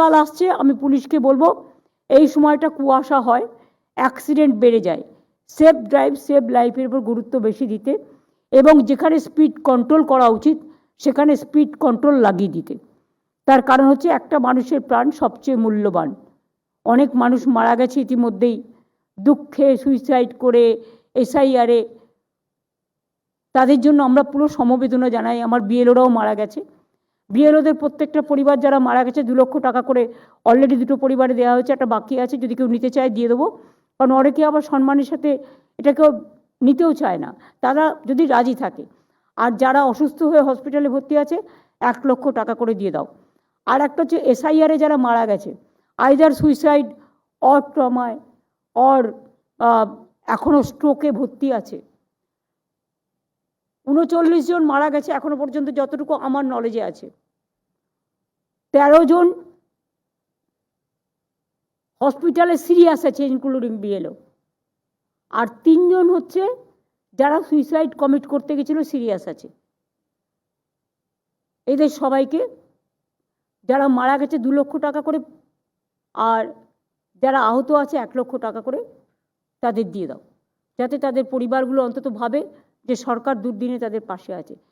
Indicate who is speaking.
Speaker 1: শীতকাল আসছে, আমি পুলিশকে বলব, এই সময়টা কুয়াশা হয় অ্যাক্সিডেন্ট বেড়ে যায়। সেফ ড্রাইভ সেফ লাইফের উপর গুরুত্ব বেশি দিতে এবং যেখানে স্পিড কন্ট্রোল করা উচিত, সেখানে স্পিড কন্ট্রোল লাগিয়ে দিতে। তার কারণ হচ্ছে একটা মানুষের প্রাণ সবচেয়ে মূল্যবান। অনেক মানুষ মারা গেছে ইতিমধ্যেই, দুঃখে সুইসাইড করে এসআইআরে তাদের জন্য আমরা পুরো সমবেদনা জানাই, আমার বিএলওরাও মারা গেছে। বিএলওদের প্রত্যেকটা পরিবার যারা মারা গেছে, দু লক্ষ টাকা করে অলরেডি দুটো পরিবারে দেওয়া হয়েছে, একটা বাকি আছে, যদি কেউ নিতে চায় দিয়ে দেবো। কারণ অনেকে আবার সম্মানের সাথে এটাকেও নিতেও চায় না। তারা যদি রাজি থাকে। আর যারা অসুস্থ হয়ে হসপিটালে ভর্তি আছে, এক লক্ষ টাকা করে দিয়ে দাও। আর একটা হচ্ছে এসআইআরে যারা মারা গেছে আইদার সুইসাইড অর ট্রমায় অর এখনও স্ট্রোকে ভর্তি আছে উনচল্লিশ জন মারা গেছে এখনও পর্যন্ত যতটুকু আমার নলেজে আছে। তেরো জন হসপিটালে সিরিয়াস আছে ইনক্লুডিং বিএলও আর তিনজন হচ্ছে যারা সুইসাইড কমিট করতে গেছিল সিরিয়াস আছে। এদের সবাইকে যারা মারা গেছে দু লক্ষ টাকা করে আর যারা আহত আছে এক লক্ষ টাকা করে তাদের দিয়ে দাও। যাতে তাদের পরিবারগুলো অন্তত ভাবে যে সরকার দুর্দিনে তাদের পাশে আছে।